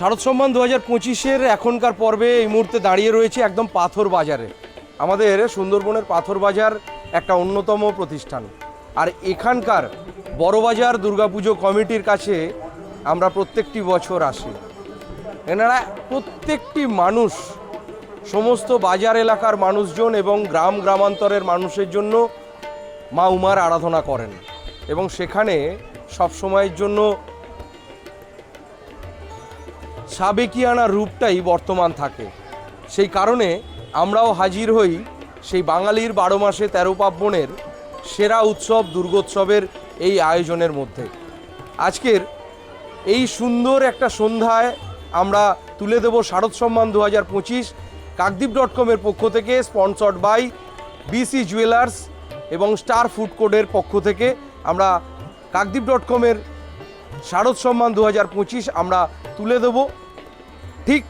শারদ সম্মান দু হাজার পঁচিশের এখনকার পর্বে এই মুহূর্তে দাঁড়িয়ে রয়েছে একদম পাথর বাজারে। আমাদের সুন্দরবনের পাথর বাজার একটা অন্যতম প্রতিষ্ঠান। আর এখানকার বড়বাজার দুর্গাপুজো কমিটির কাছে আমরা প্রত্যেকটি বছর আসি। এনারা প্রত্যেকটি মানুষ, সমস্ত বাজার এলাকার মানুষজন এবং গ্রাম গ্রামান্তরের মানুষের জন্য মা উমার আরাধনা করেন। এবং সেখানে সবসময়ের জন্য সাবেকিয়ানা রূপটাই বর্তমান থাকে। সেই কারণে আমরাও হাজির হই সেই বাঙালির বারো মাসে তেরো পার্বণের সেরা উৎসব, দুর্গোৎসবের এই আয়োজনের মধ্যে। আজকের এই সুন্দর একটা সন্ধ্যায় আমরা তুলে দেব শারদ সম্মান দু হাজার পঁচিশ, কাকদ্বীপ ডট কমের পক্ষ থেকে স্পন্সর্ড বাই বিসি জুয়েলার্স এবং স্টার ফুড কোডের পক্ষ থেকে আমরা কাকদ্বীপ ডট কমের শারদ সম্মান দু হাজার পঁচিশ আমরা তুলে দেব। ঠিক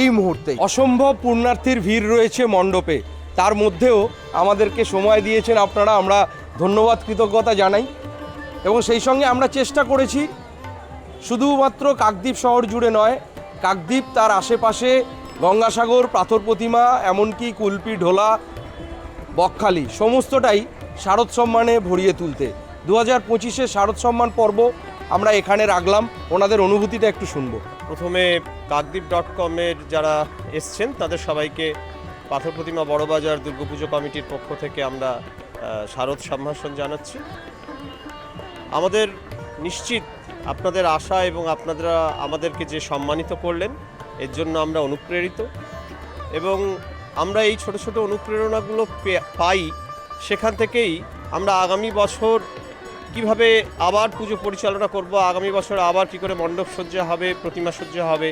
এই মুহূর্তে অসম্ভব পুণ্যার্থীর ভিড় রয়েছে মণ্ডপে। তার মধ্যেও আমাদেরকে সময় দিয়েছেন আপনারা, আমরা ধন্যবাদ, কৃতজ্ঞতা জানাই। এবং সেই সঙ্গে আমরা চেষ্টা করেছি, শুধুমাত্র কাকদ্বীপ শহর জুড়ে নয়, কাকদ্বীপ তার আশেপাশে গঙ্গাসাগর, পাথর প্রতিমা, এমনকি কুলপি, ঢোলা, বকখালি, সমস্তটাই শারদ সম্মানে ভরিয়ে তুলতে। দু হাজার পঁচিশে শারদ সম্মান পর্ব আমরা এখানে রাখলাম। ওনাদের অনুভূতিটা একটু শুনব। প্রথমে কাকদ্বীপ ডট কমের যারা এসছেন, তাদের সবাইকে পাথর প্রতিমা বড়বাজার দুর্গাপুজো কমিটির পক্ষ থেকে আমরা শারদ সম্ভাষণ জানাচ্ছি। আমাদের নিশ্চিত আপনাদের আশা এবং আপনারা আমাদেরকে যে সম্মানিত করলেন, এর জন্য আমরা অনুপ্রেরিত। এবং আমরা এই ছোট ছোট অনুপ্রেরণাগুলো পাই, সেখান থেকেই আমরা আগামী বছর কীভাবে আবার পুজো পরিচালনা করব, আগামী বছর আবার কী করে মণ্ডপ সজ্জা হবে, প্রতিমা সজ্জা হবে,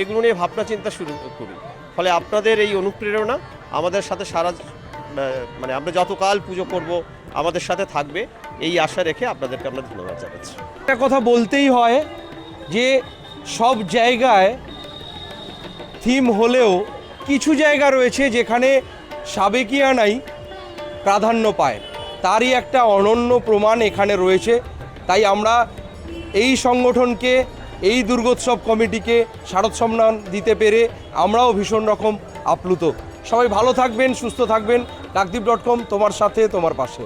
এগুলো নিয়ে ভাবনা চিন্তা শুরু করি। ফলে আপনাদের এই অনুপ্রেরণা আমাদের সাথে সারা মানে আমরা যতকাল পুজো করব, আমাদের সাথে থাকবে, এই আশা রেখে আপনাদেরকে আমরা ধন্যবাদ জানাচ্ছি। একটা কথা বলতেই হয় যে সব জায়গায় থিম হলেও কিছু জায়গা রয়েছে যেখানে সাবেকিয়ানাই প্রাধান্য পায়। তারই একটা অনন্য প্রমাণ এখানে রয়েছে। তাই আমরা এই সংগঠনকে, এই দুর্গোৎসব কমিটিকে শারদ সম্মান দিতে পেরে আমরাও ভীষণ রকম আপ্লুত। সবাই ভালো থাকবেন, সুস্থ থাকবেন। কাকদ্বীপ ডট কম তোমার সাথে, তোমার পাশে।